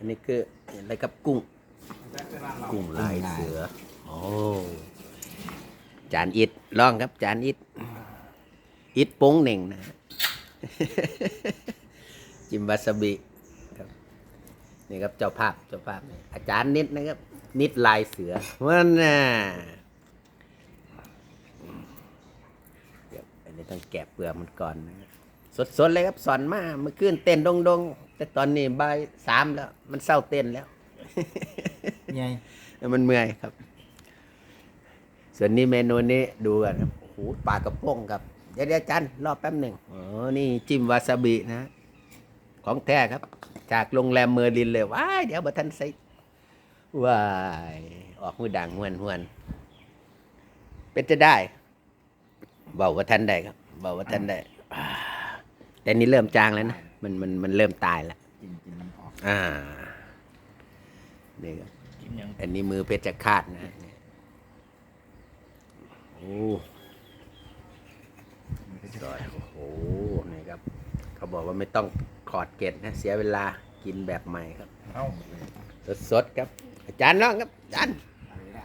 อันนี้คืออะไรครับกุ้ง กุ้งลายเสือ โอ้ จานอิดลองครับจานอิดอิดโป้งเหน่งนะ จิมวาซาบิครับนี่ครับเจ้าภาพเจ้าภาพ อาจารย์นิดนะครับ นิดลายเสือมันน่ะเดี๋ยวอันนี้ต้องแกะเปลือกมันก่อนนะครับ สดๆเลยครับสอนมาเมื่อคืนเต้นดงๆแต่ตอนนี้บ่ายสามแล้ว มันเศร้าเต้นแล้วไงมันเมื่อยครับ ส่วนนี้เมนูนี้ดูกันครับโอ้โหปลากระป้งครับเดี๋ยวเดี๋ยวจันรอแป๊บหนึ่งอ๋อนี่จิ้มวาซาบินะ ของแท้ครับ จากโรงแรมเมอร์ลินเลยว้ายเดี๋ยวบัทันใส่ว้ายออกมือดังหวนหวนเป็นจะได้เบาว่าทันได้ครับเบาว่าทันได้อ่า แต่นี่เริ่มจางแล้วนะ มันมันมันเริ่มตายแล้ว กินกินมันออกอ่านี่ครับกินยังอันนี้มือเพชรฆาตนะฮะเนี่ยโอ้สวยโอ้โหนี่ครับ เขาบอกว่าไม่ต้องขอดเกล็ดนะ เสียเวลากินแบบใหม่ครับ เอ้าสดๆครับ อาจารย์น้องครับอาจารย์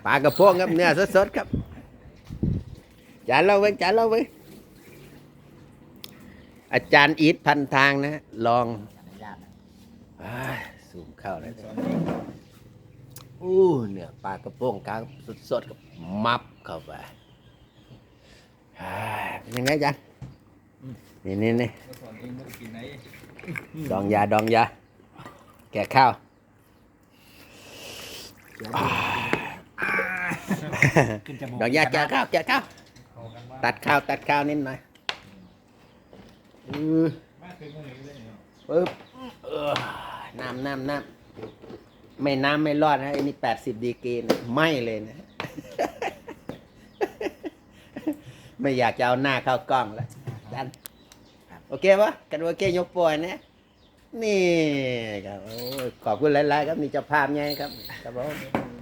ปลากระพงครับเนื้อสดๆครับอาจารย์เล่าไว้อาจารย์เล่าไว้ อาจารย์อีทพันทางนะฮะลองอนุญาตนะอ้ายสูมเข้าเลยอู้เนื้อปลากระโปงกลางสดๆกับมับเข้าไปอ่าเป็นยังไงจันนี่นี่นี่เมื่อก่อนเองไม่ได้กินไหนดองยาดองยา แกะข้าวขึ้นจมูกดองยาแกะข้าวแกะข้าวเข้ากันว่าตัดข้าว ตัดข้าวนิดหน่อย อืออปึ๊บเออน้ำน้ำน้ำไม่น้ำไม่รอดนะไอ้นี่แปดสิบดีกรีนะไม่เลยนะ ไม่อยากจะเอาหน้าเข้ากล้องแล้วจันโอเคปะกันโอเคยกปล่อยนะนี่ครับโอ้ยขอบคุณหลายๆครับนี่เจะภาพไงครับครับผม